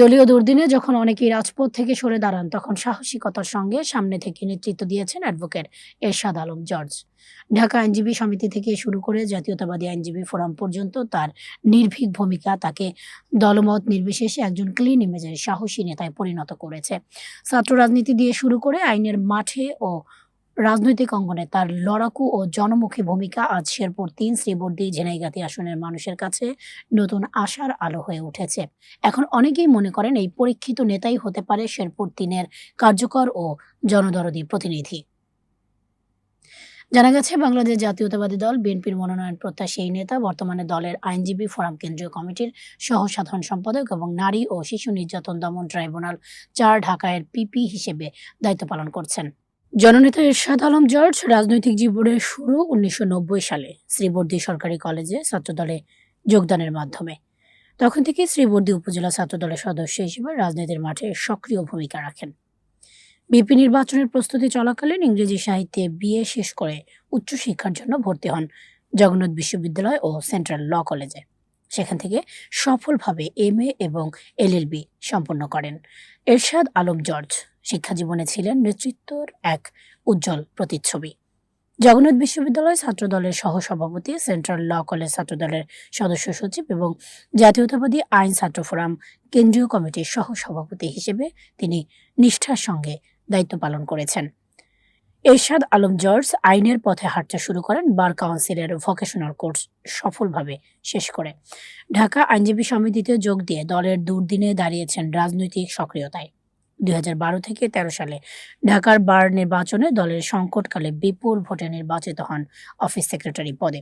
দলীয় দুর্দিনে যখন অনেকেই রাজপথ থেকে সরে দাঁড়ান, তখন সাহসিকতার সঙ্গে সামনে থেকে নেতৃত্ব দিয়েছেন অ্যাডভোকেট এরশাদ আলম জর্জ। ঢাকা আইনজীবী সমিতি থেকে শুরু করে জাতীয়তাবাদী আইনজীবী ফোরাম পর্যন্ত তার নির্ভীক ভূমিকা তাকে দলমত নির্বিশেষে একজন ক্লিন ইমেজের সাহসী নেতায় পরিণত করেছে। ছাত্র রাজনীতি দিয়ে শুরু করে আইনের মাঠে ও রাজনৈতিক অঙ্গনে তার লড়াকু ও জনমুখী ভূমিকা আজ শেরপুর তিন শ্রীবর্দী ঝিনাইগাতি আসনের মানুষের কাছে নতুন আশার আলো হয়ে উঠেছে। এখন অনেকেই মনে করেন এই পরীক্ষিত নেতাই হতে পারে শেরপুর তিনের কার্যকর ও জনদরদী প্রতিনিধি। জানা গেছে, বাংলাদেশ জাতীয়তাবাদী দল, বিএনপির মনোনয়ন প্রত্যাশী এই নেতা, বর্তমানে দলের আইনজীবী, ফোরাম কেন্দ্রীয় কমিটির সহ সাধারণ সম্পাদক এবং নারী ও শিশু নির্যাতন দমন ট্রাইব্যুনাল চার ঢাকায়ের পিপি হিসেবে দায়িত্ব পালন করছেন। জননেতা এরশাদ আলম জর্জ রাজনৈতিক জীবনের শুরু উনিশশো নব্বই সালে শ্রীবর্দী সরকারি কলেজে ছাত্রদলে যোগদানের মাধ্যমে। তখন থেকে শ্রীবর্দী উপজেলা ছাত্রদলের সদস্য হিসেবে রাজনীতির মাঠে সক্রিয় ভূমিকা রাখেন। বিপি নির্বাচনের প্রস্তুতি চলাকালীন ইংরেজি সাহিত্যে বিএ শেষ করে উচ্চশিক্ষার জন্য ভর্তি হন জগন্নাথ বিশ্ববিদ্যালয় ও সেন্ট্রাল ল কলেজে। সেখান থেকে সফলভাবে এম এবং এলএলবি সম্পন্ন করেন। এরশাদ আলম জর্জ শিক্ষা জীবনে ছিলেন নেতৃত্বর এক উজ্জ্বল প্রতিচ্ছবি। জগন্নাথ বিশ্ববিদ্যালয় ছাত্র ছাত্রদলের সহসভাপতি, সেন্ট্রাল ল কলেজ ছাত্রদলের সদস্য সচিব এবং জাতীয়তাবাদী আইন ছাত্র ফোরাম কেন্দ্রীয় কমিটির সহসভাপতি হিসেবে তিনি নিষ্ঠার সঙ্গে দায়িত্ব পালন করেছেন। এরশাদ আলম জর্জ আইনের পথে হাঁটতে শুরু করেন, বার কাউন্সিলের ভোকেশনাল কোর্স সফলভাবে শেষ করে। ঢাকা আইনজীবী সমিতিতে যোগ দিয়ে দলের দুর্দিনে দাঁড়িয়েছেন রাজনৈতিক সক্রিয়তায়। দুই হাজার বারো থেকে ১৩ সালে ঢাকার বার নির্বাচনে দলের সংকটকালে বিপুল ভোটে নির্বাচিত হন অফিস সেক্রেটারি পদে।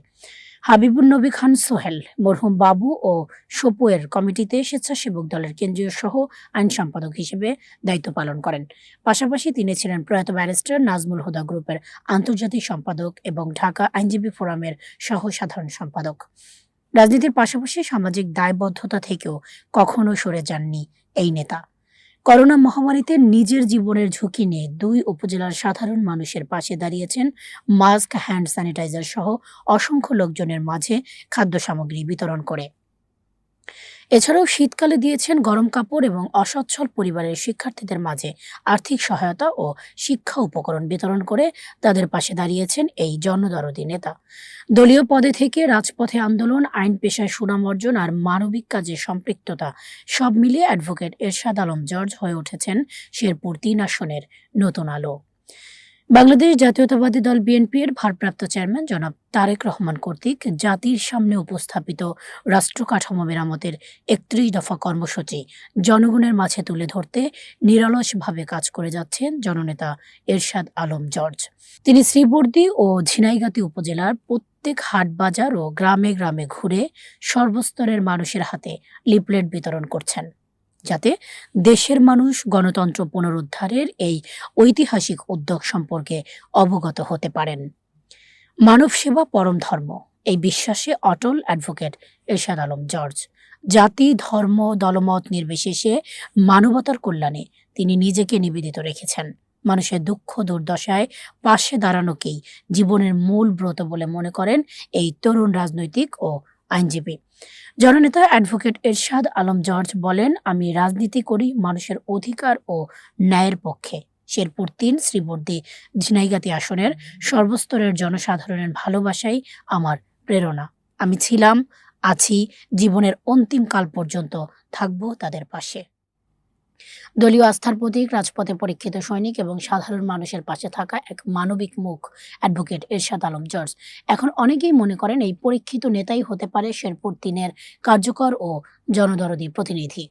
হাবিবুন নবী খান সোহেল, মরহুম বাবু ও সপুয়ের কমিটিতে স্বেচ্ছাসেবক দলের কেন্দ্রীয় সহ আইন সম্পাদক হিসেবে দায়িত্ব পালন করেন। পাশাপাশি তিনি ছিলেন প্রয়াত ব্যারিস্টার নাজমুল হুদা গ্রুপের আন্তর্জাতিক সম্পাদক এবং ঢাকা আইনজীবী ফোরামের সহ সাধারণ সম্পাদক। রাজনীতির পাশাপাশি সামাজিক দায়বদ্ধতা থেকেও কখনো সরে যাননি এই নেতা। করোনা মহামারীতে নিজের জীবনের ঝুঁকি নিয়ে দুই উপজেলার সাধারণ মানুষের পাশে দাঁড়িয়েছেন মাস্ক, হ্যান্ড স্যানিটাইজার সহ অসংখ্য লোকজনের মাঝে খাদ্য সামগ্রী বিতরণ করে। এছাড়াও শীতকালে দিয়েছেন গরম কাপড় এবং অসচ্ছল পরিবারের শিক্ষার্থীদের মাঝে আর্থিক সহায়তা ও শিক্ষা উপকরণ বিতরণ করে তাদের পাশে দাঁড়িয়েছেন এই জনদরদী নেতা। দলীয় পদে থেকে রাজপথে আন্দোলন, আইন পেশায় সুনাম অর্জন আর মানবিক কাজে সম্পৃক্ততা সব মিলিয়ে অ্যাডভোকেট এরশাদ আলম জর্জ হয়ে উঠেছেন শেরপুর তিন আসনের নতুন আলো। বাংলাদেশ জাতীয়তাবাদী দল বিএনপি এর ভারপ্রাপ্ত চেয়ারম্যান জনাব তারেক রহমান কর্তৃক জাতির সামনে উপস্থাপিত রাষ্ট্র কাঠামো মেরামতের একত্রিশ দফা কর্মসূচি জনগণের মাঝে তুলে ধরতে নিরলসভাবে কাজ করে যাচ্ছেন জননেতা এরশাদ আলম জর্জ। তিনি শ্রীবর্দী ও ঝিনাইগাতি উপজেলার প্রত্যেক হাট বাজার ও গ্রামে গ্রামে ঘুরে সর্বস্তরের মানুষের হাতে লিপলেট বিতরণ করছেন। যাতে দেশের মানুষ গণতন্ত্র পুনরুদ্ধারের এই ঐতিহাসিক উদ্যোগ সম্পর্কে অবগত হতে পারেন। মানব সেবা পরম ধর্ম, এই বিশ্বাসে অটল অ্যাডভোকেট এরশাদ আলম জর্জ। জাতি, ধর্ম, দলমত নির্বিশেষে মানবতার কল্যাণে তিনি নিজেকে নিবেদিত রেখেছেন। মানুষের দুঃখ, দুর্দশায় পাশে দাঁড়ানোকেই জীবনের মূল ব্রত বলে মনে করেন এই তরুণ রাজনৈতিক ও আইনজীবী। জননেতা অ্যাডভোকেট এরশাদ আলম জর্জ বলেন, আমি রাজনীতি করি মানুষের অধিকার ও ন্যায়ের পক্ষে। শেরপুর তিন, শ্রীবর্দী, ঝিনাইগাতি আসনের সর্বস্তরের জনসাধারণের ভালোবাসাই আমার প্রেরণা। আমি ছিলাম, আছি, জীবনের অন্তিম কাল পর্যন্ত থাকব তাদের পাশে। দলীয় আস্থার প্রতীক, রাজপথে পরীক্ষিত সৈনিক এবং সাধারণ মানুষের পাশে থাকা এক মানবিক মুখ, অ্যাডভোকেট এরশাদ আলম জর্জ। এখন অনেকেই মনে করেন এই পরীক্ষিত নেতাই হতে পারে শেরপুর তিনের কার্যকর ও জনদরদী প্রতিনিধি।